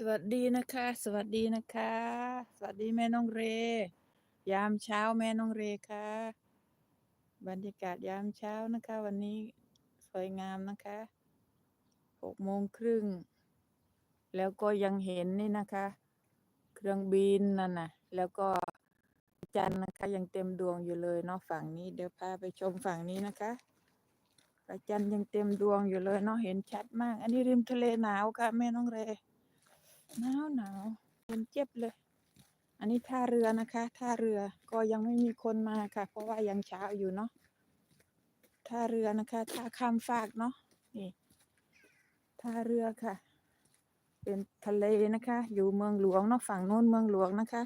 สวัสดีนะคะ สวัสดีนะคะ สวัสดีแม่น้องเร ยามเช้าแม่น้องเรค่ะบรรยากาศยามเช้านะคะ วันนี้สวยงามนะคะหกโมงครึ่งแล้วก็ยังเห็นนี่นะคะ เครื่องบินนั่นนะแล้วก็จันทร์นะคะยังเต็มดวงอยู่เลยเนาะฝั่งนี้ เดี๋ยวพาไปชมฝั่งนี้นะคะพระจันทร์ยังเต็มดวงอยู่เลยเนาะเห็นชัดมาก อันนี้ริมทะเลหนาวค่ะแม่น้องเร หนาวหนาวเย็นเจ็บเลย อันนี้ท่าเรือนะคะ ท่าเรือก็ยังไม่มีคนมาค่ะ เพราะว่ายังเช้าอยู่เนาะท่าเรือนะคะท่าข้ามฟากเนาะนี่ท่าเรือค่ะ เป็นทะเลนะคะ อยู่เมืองหลวงเนาะฝั่งโน้นเมืองหลวงนะคะ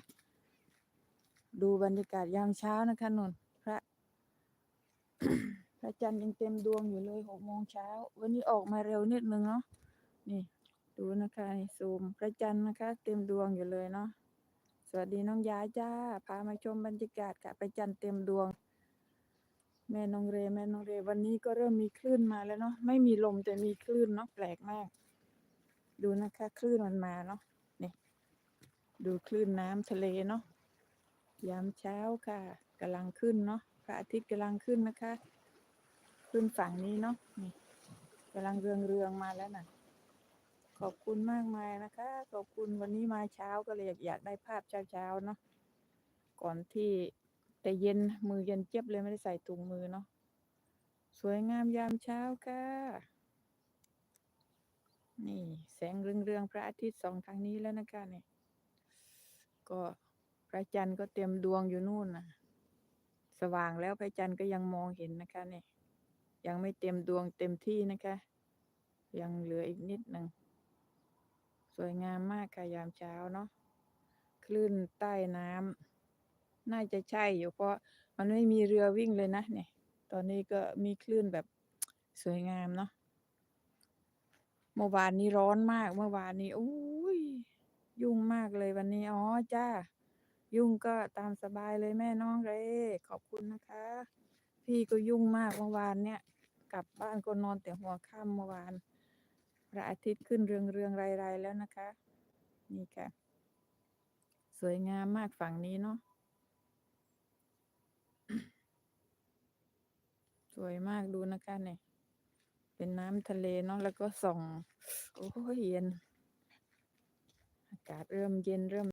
ดูบรรยากาศยามเช้านะคะนนพระพระจันทร์ยังเต็มดวงอยู่เลยหกโมงเช้า วันนี้ออกมาเร็วนิดนึงเนาะนี่ ดูนะคะนี่ซูมพระจันทร์นะคะ เต็มดวงอยู่เลยเนาะสวัสดีน้องยาจ้า พามาชมบรรยากาศค่ะพระจันทร์เต็มดวง แม่น้องเรแม่น้องเร วันนี้ก็เริ่มมีคลื่นมาแล้วเนาะไม่มีลมแต่มีคลื่นเนาะแปลกมาก ดูนะคะคลื่นมันมาเนาะนี่ดูคลื่นน้ำทะเลเนาะยามเช้าค่ะกำลังขึ้นเนาะพระอาทิตย์กำลังขึ้นนะคะ ขึ้นฝั่งนี้เนาะนี่กำลังเรืองเรืองมาแล้วน่ะ ขอบคุณมากมายนะคะ ขอบคุณวันนี้มาเช้าก็เลยอยากอยากได้ภาพเช้าๆเนาะก่อนที่แต่เย็นมือเย็นเจ็บเลยไม่ได้ใส่ถุงมือเนาะสวยงามยามเช้าค่ะ นี่แสงเรืองๆพระอาทิตย์สองทางนี้แล้วนะคะเนี่ยก็พระจันทร์ก็เต็มดวงอยู่นู่นนะสว่างแล้วพระจันทร์ก็ยังมองเห็นนะคะเนี่ยยังไม่เต็มดวงเต็มที่นะคะ ยังเหลืออีกนิดหนึ่ง สวยงามมากค่ะยามเช้าเนาะคลื่นใต้น้ำน่าจะใช่อยู่เพราะมันไม่มีเรือวิ่งเลยนะเนี่ย ตอนนี้ก็มีคลื่นแบบสวยงามเนาะเมื่อวานนี้ร้อนมากเมื่อวานนี้อุ้ยยุ่งมากเลยวันนี้อ๋อจ้า ยุ่งก็ตามสบายเลยแม่น้องเรขอบคุณนะคะ พี่ก็ยุ่งมากเมื่อวานเนี่ย กลับบ้านก็นอนแต่หัวค่ำเมื่อวาน พระอาทิตย์ขึ้นเรืองเรืองไรไรๆแล้วนะคะ นี่ค่ะ สวยงามมากฝั่งนี้เนาะสวยมากดูนะคะเนี่ยเป็นน้ำทะเลเนาะแล้วก็ส่อง โอ้ยเย็น อากาศเริ่มเย็นเริ่ม